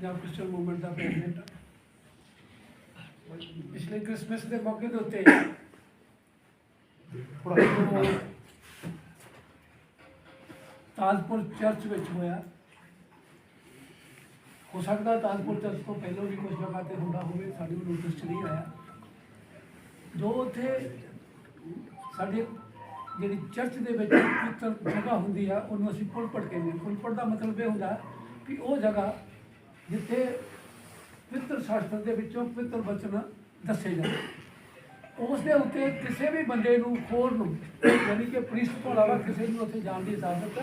Punjab Christian movement ਦਾ president ਪਿਛਲੇ Christmas ਦੇ ਮੌਕੇ ਦੇ ਉੱਤੇ ਜੋ ਤਾਜਪੁਰ ਚਰਚ ਵਿੱਚ ਹੋਇਆ। ਹੋ ਸਕਦਾ ਤਾਜਪੁਰ ਚਰਚ ਤੋਂ ਪਹਿਲਾਂ ਵੀ ਕੁਝ ਜਗ੍ਹਾ ਤੇ ਹੁੰਦਾ ਹੋਵੇ, ਸਾਡੇ ਨੂੰ ਨੋਟਿਸ ਨਹੀਂ ਆਇਆ। ਜੋ ਉੱਥੇ ਸਾਡੇ ਜਿਹੜੀ ਚਰਚ ਦੇ ਵਿੱਚ ਪਵਿੱਤਰ ਜਗ੍ਹਾ ਹੁੰਦੀ ਆ, ਉਹਨੂੰ ਅਸੀਂ ਪੁਲਪਟ ਕਹਿੰਦੇ ਹਾਂ ਪੁਲਪਟ ਦਾ ਮਤਲਬ ਇਹ ਹੁੰਦਾ ਕਿ ਉਹ ਜਗ੍ਹਾ ਜਿੱਥੇ ਪਵਿੱਤਰ ਸ਼ਾਸਤਰ ਦੇ ਵਿੱਚੋਂ ਪਵਿੱਤਰ ਬਚਨ ਦੱਸੇ ਜਾਂਦੇ ਉਸ ਦੇ ਉੱਤੇ ਕਿਸੇ ਵੀ ਬੰਦੇ ਨੂੰ ਹੋਰ ਨੂੰ ਯਾਨੀ ਕਿ ਪ੍ਰੀਸਟ ਤੋਂ ਇਲਾਵਾ ਕਿਸੇ ਨੂੰ ਉੱਥੇ ਜਾਣ ਦੀ ਇਜਾਜ਼ਤ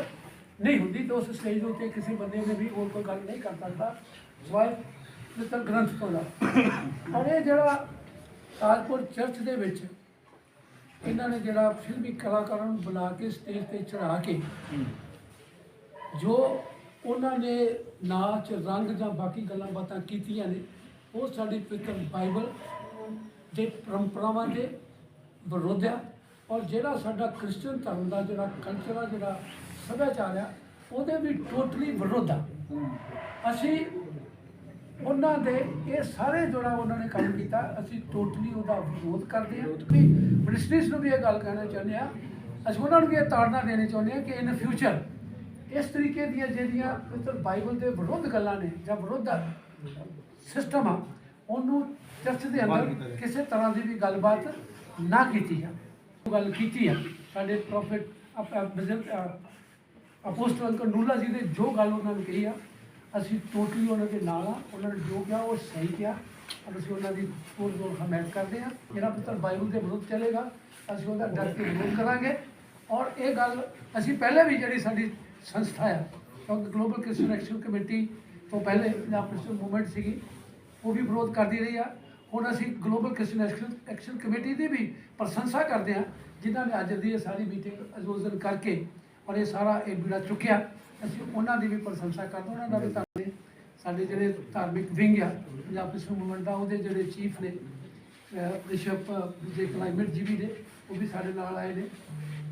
ਨਹੀਂ ਹੁੰਦੀ ਤੇ ਉਸ ਸਟੇਜ ਦੇ ਉੱਤੇ ਕਿਸੇ ਬੰਦੇ ਨੇ ਵੀ ਹੋਰ ਕੋਈ ਗੱਲ ਨਹੀਂ ਕਰ ਸਕਦਾ ਸਵਾਇ ਪਵਿੱਤਰ ਗ੍ਰੰਥ ਤੋਂ ਔਰ ਇਹ ਜਿਹੜਾ ਤਾਜਪੁਰ ਚਰਚ ਦੇ ਵਿੱਚ ਇਹਨਾਂ ਨੇ ਜਿਹੜਾ ਫਿਲਮੀ ਕਲਾਕਾਰਾਂ ਨੂੰ ਬੁਲਾ ਕੇ ਸਟੇਜ ਤੇ ਚੜਾ ਕੇ ਜੋ ਉਹਨਾਂ ਨੇ ਨਾਚ, ਰੰਗ ਜਾਂ ਬਾਕੀ ਗੱਲਾਂ ਬਾਤਾਂ ਕੀਤੀਆਂ ਨੇ। ਉਹ ਸਾਡੀ ਪਿੱਤਰ ਬਾਈਬਲ ਦੇ ਪਰੰਪਰਾਵਾਂ ਦੇ ਵਿਰੋਧ ਆ। ਔਰ ਜਿਹੜਾ ਸਾਡਾ ਕ੍ਰਿਸਚੀਅਨ ਧਰਮ ਦਾ ਜਿਹੜਾ ਕਲਚਰ ਆ, ਜਿਹੜਾ ਸੱਭਿਆਚਾਰ ਆ, ਉਹਦੇ ਵੀ ਟੋਟਲੀ ਵਿਰੋਧ ਆ। ਅਸੀਂ ਉਹਨਾਂ ਦੇ, ਇਹ ਸਾਰੇ ਜਿਹੜਾ ਉਹਨਾਂ ਨੇ ਕੰਮ ਕੀਤਾ। ਅਸੀਂ ਟੋਟਲੀ ਉਹਦਾ ਵਿਰੋਧ ਕਰਦੇ ਹਾਂ। ਕਿ ਮਿਨਿਸਟਰੀਜ਼ ਨੂੰ ਵੀ ਇਹ ਗੱਲ ਕਹਿਣਾ ਚਾਹੁੰਦੇ ਆ। ਅਸੀਂ ਉਹਨਾਂ ਨੂੰ ਵੀ ਇਹ ਤਾੜਨਾ ਦੇਣੀ ਚਾਹੁੰਦੇ ਹਾਂ ਕਿ ਇਨ ਫਿਊਚਰ ਇਸ ਤਰੀਕੇ ਦੀਆਂ ਜਿਹੜੀਆਂ ਪਵਿੱਤਰ ਬਾਈਬਲ ਦੇ ਵਿਰੋਧ ਗੱਲਾਂ ਨੇ ਜਾਂ ਵਿਰੋਧ ਸਿਸਟਮ ਆ ਉਹਨੂੰ ਚਰਚ ਦੇ ਅੰਦਰ ਕਿਸੇ ਤਰ੍ਹਾਂ ਦੀ ਵੀ ਗੱਲਬਾਤ ਨਾ ਕੀਤੀ ਜਾ ਉਹ ਗੱਲ ਕੀਤੀ ਆ ਸਾਡੇ ਪ੍ਰੋਫਿਟ ਅਪੋਸਟਲ ਅੰਕਲ ਨੂਲਾ ਜੀ ਨੇ ਜੋ ਗੱਲ ਉਹਨਾਂ ਨੇ ਕਹੀ ਆ ਅਸੀਂ ਟੋਟਲੀ ਉਹਨਾਂ ਦੇ ਨਾਲ ਆ ਉਹਨਾਂ ਨੇ ਜੋ ਕਿਹਾ ਉਹ ਸਹੀ ਕਿਹਾ ਅਸੀਂ ਉਹਨਾਂ ਦੀ ਪੂਰ ਜੋਰ ਹਮਾਇਤ ਕਰਦੇ ਆ ਜਿਹੜਾ ਪੁੱਤਰ ਬਾਈਬਲ ਦੇ ਵਿਰੁੱਧ ਚੱਲੇਗਾ ਅਸੀਂ ਉਹਦਾ ਡਟ ਕੇ ਵਿਰੋਧ ਕਰਾਂਗੇ। ਔਰ ਇਹ ਗੱਲ ਅਸੀਂ ਪਹਿਲੇ ਵੀ ਜਿਹੜੀ ਸਾਡੀ ਸੰਸਥਾ ਆ ਕਿਉਂਕਿ ਗਲੋਬਲ ਕ੍ਰਿਸਚੀਅਨ ਐਕਸ਼ਨ ਕਮੇਟੀ ਤੋਂ ਪਹਿਲੇ ਪੰਜਾਬ ਕ੍ਰਿਸਚੀਅਨ ਮੂਵਮੈਂਟ ਸੀਗੀ, ਉਹ ਵੀ ਵਿਰੋਧ ਕਰਦੀ ਰਹੀ ਆ। ਹੁਣ ਅਸੀਂ global Christian action action committee ਦੀ ਵੀ ਪ੍ਰਸ਼ੰਸਾ ਕਰਦੇ ਆ ਜਿਨ੍ਹਾਂ ਨੇ ਅੱਜ ਦੀ ਇਹ ਸਾਰੀ ਮੀਟਿੰਗ ਆਯੋਜਨ ਕਰਕੇ ਔਰ ਇਹ ਸਾਰਾ ਇਹ ਬੀੜਾ ਚੁੱਕਿਆ, ਅਸੀਂ ਉਹਨਾਂ ਦੀ ਵੀ ਪ੍ਰਸ਼ੰਸਾ ਕਰਦੇ ਉਹਨਾਂ ਦਾ ਵੀ ਧੰਨਵਾਦ ਸਾਡੇ ਜਿਹੜੇ ਧਾਰਮਿਕ ਵਿੰਗ ਆ, ਪੰਜਾਬ ਕ੍ਰਿਸਚੀਅਨ ਮੂਵਮੈਂਟ ਦਾ, ਉਹਦੇ ਜਿਹੜੇ ਚੀਫ ਨੇ ਬਿਸ਼ਪ ਵਿਜੇ ਕਲਾਈਮੇਟ ਜੀ ਵੀ ਨੇ, ਉਹ ਵੀ ਸਾਡੇ ਨਾਲ ਆਏ ਨੇ।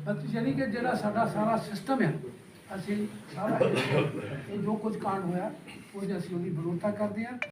ਬਸ ਯਾਨੀ ਕਿ ਜਿਹੜਾ ਸਾਡਾ ਸਾਰਾ ਸਿਸਟਮ ਆ ਅਸੀਂ ਸਾਰਾ ਇਹ ਇਹ ਜੋ ਕੁਝ ਕਾਂਡ ਹੋਇਆ ਉਹ ਅਸੀਂ ਉਹਦੀ ਵਿਰੋਧਤਾ ਕਰਦੇ ਹਾਂ।